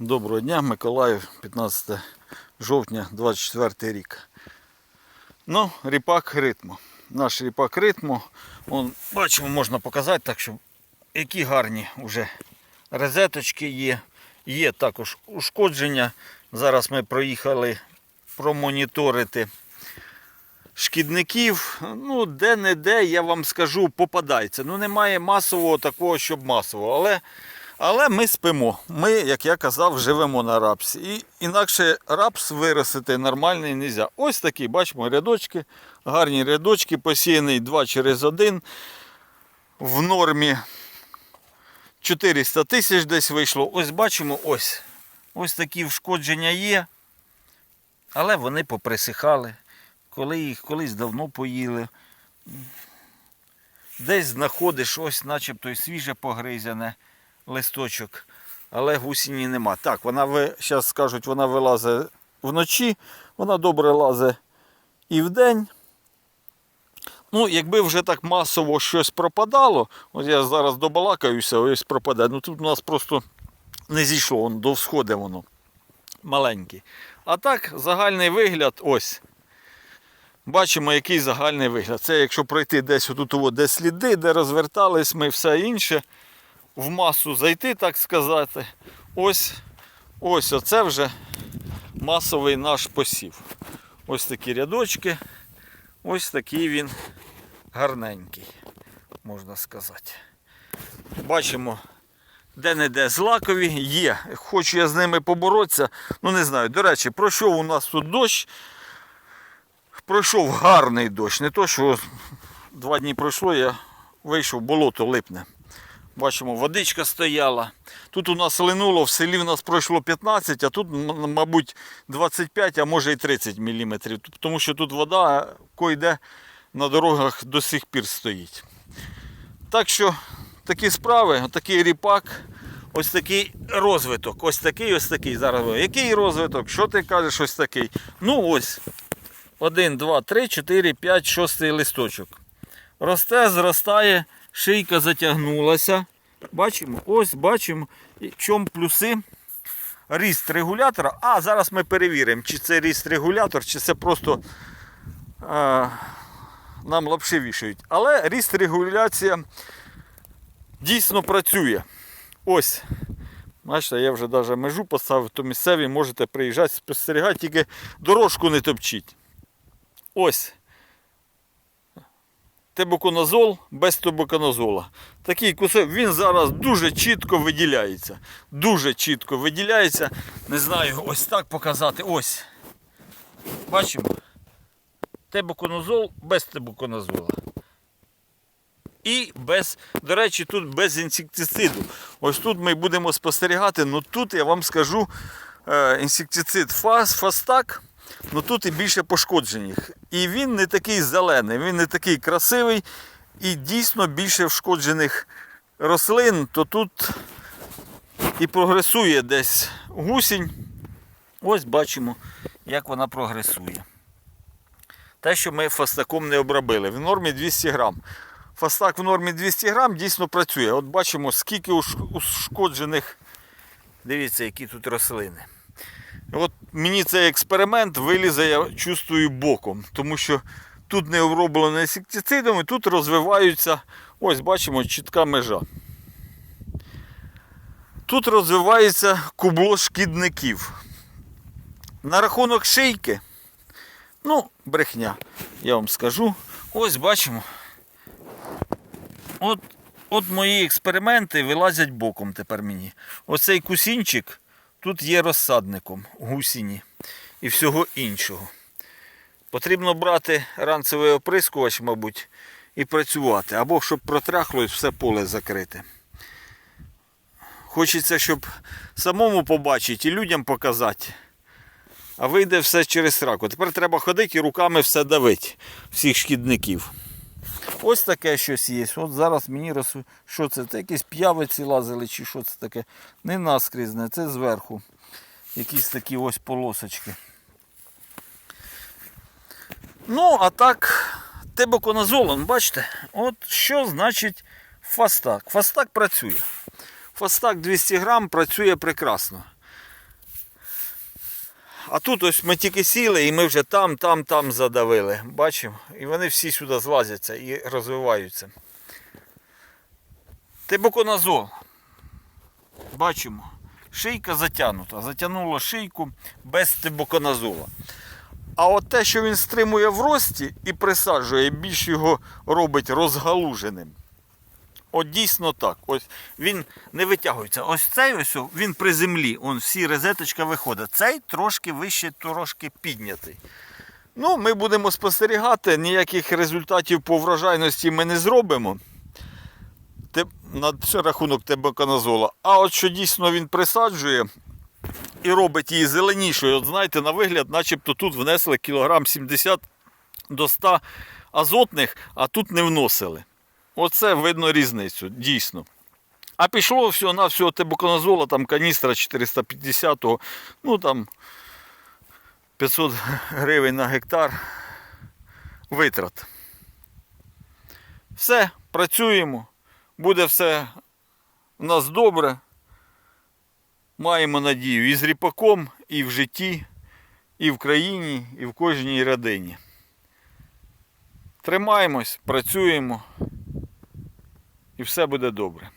Доброго дня, Миколаїв, 15 жовтня, 24 рік. Ну, ріпак ритму. Наш ріпак ритму. Вон, бачимо, можна показати, так що які гарні вже розеточки є. Є також ушкодження. Зараз ми проїхали промоніторити шкідників. Ну, де-не-де, я вам скажу, попадається. Ну, немає масового такого, щоб масово. Але але ми спимо. Ми, як я казав, живемо на рапсі. І інакше рапс виростити нормальний не можна. Ось такі, бачимо, рядочки, гарні рядочки, посіяний 2 через 1. В нормі 400 тисяч десь вийшло. Ось бачимо, ось. Ось такі вшкодження є. Але вони поприсихали. Коли їх колись давно поїли. Десь знаходиш ось начебто й свіже погризяне листочок, але гусіні нема. Так, вона зараз скажуть, вона вилазить вночі, вона добре лазить і вдень. Ну, якби вже так масово щось пропадало, от я зараз добалакаюся, ось пропаде. Ну тут у нас просто не зійшло, воно до всходи воно маленький. А так, загальний вигляд ось. Бачимо, який загальний вигляд. Це якщо пройти десь отут, от, де сліди, де розвертались ми, все інше в масу зайти, так сказати. Ось ось оце вже масовий наш посів. Ось такі рядочки. Ось такий він гарненький, можна сказати. Бачимо, де-не-де злакові є. Хочу я з ними поборотися. Ну не знаю. До речі, пройшов у нас тут дощ. Пройшов гарний дощ. Не то, що два дні пройшло, я вийшов, болото липне. Бачимо, водичка стояла. Тут у нас линуло, в селі у нас пройшло 15, а тут, мабуть, 25, а може і 30 мм. Тому що тут вода койде на дорогах до сих пір стоїть. Так що такі справи, такий ріпак, ось такий розвиток. Ось такий, ось такий. Зараз. Який розвиток? Що ти кажеш, ось такий? Ну ось. 1, 2, 3, 4, 5, 6 листочок. Росте, зростає, шийка затягнулася. Бачимо, ось бачимо, в чому плюси. Ріст регулятора. А, зараз ми перевіримо, чи це ріст регулятор, чи це просто а, нам лапши вішають. Але ріст регуляція дійсно працює. Ось. Бачите, я вже навіть межу поставив, то місцеві можете приїжджати, спостерігати, тільки дорожку не топчіть. Ось. Тебуконазол без тебуконазола. Такий кусок, він зараз дуже чітко виділяється. Дуже чітко виділяється. Не знаю, ось так показати. Ось. Бачимо. Тебуконазол без тебуконазола. І без, до речі, тут без інсектициду. Ось тут ми будемо спостерігати, ну тут я вам скажу е, інсектицид фас, фастак. Ну тут і більше пошкоджених. І він не такий зелений, він не такий красивий і дійсно більше вшкоджених рослин, то тут і прогресує десь гусінь. Ось бачимо, як вона прогресує. Те, що ми фастаком не обробили. В нормі 200 грам. Фастак в нормі 200 грам дійсно працює. От бачимо, скільки ушкоджених. Дивіться, які тут рослини. От мені цей експеримент вилізе, я чувствую боком, тому що тут не оброблено інсектицидом і тут розвиваються, ось бачимо, чітка межа. Тут розвивається кубло шкідників. На рахунок шийки, ну, брехня, я вам скажу. Ось бачимо. От, от мої експерименти вилазять боком тепер мені. Оцей кусінчик тут є розсадником гусіні і всього іншого. Потрібно брати ранцевий оприскувач, мабуть, і працювати. Або щоб протряхло і все поле закрити. Хочеться, щоб самому побачити і людям показати. А вийде все через раку. Тепер треба ходити і руками все давити, всіх шкідників. Ось таке щось є. От зараз мені роз... що це? Це якісь п'явиці лазили чи що це таке. Не наскрізне, це зверху. Якісь такі ось полосочки. Ну, а так, тебоконазолом, бачите, от що значить фастак. Фастак працює. Фастак 200 грам працює прекрасно. А тут ось ми тільки сіли і ми вже там, там, там задавили. Бачимо? І вони всі сюди злазяться і розвиваються. Тибуконазол. Бачимо. Шийка затягнута. Затягнуло шийку без тибуконазола. А от те, що він стримує в рості і присаджує, більш його робить розгалуженим. От дійсно так. Ось він не витягується. Ось цей ось він при землі. Он всі розеточка виходить. Цей трошки вище, трошки піднятий. Ну, ми будемо спостерігати, ніяких результатів по врожайності ми не зробимо. На це рахунок тебеканазола. А от що дійсно він присаджує і робить її зеленішою, от знаєте, на вигляд, начебто тут внесли кілограм 70 до 100 азотних, а тут не вносили. Оце видно різницю, дійсно. А пішло всього на всього тебуконазола, там каністра 450, ну там 500 гривень на гектар витрат. Все, працюємо. Буде все у нас добре. Маємо надію і з ріпаком, і в житті, і в країні, і в кожній родині. Тримаємось, працюємо і все буде добре.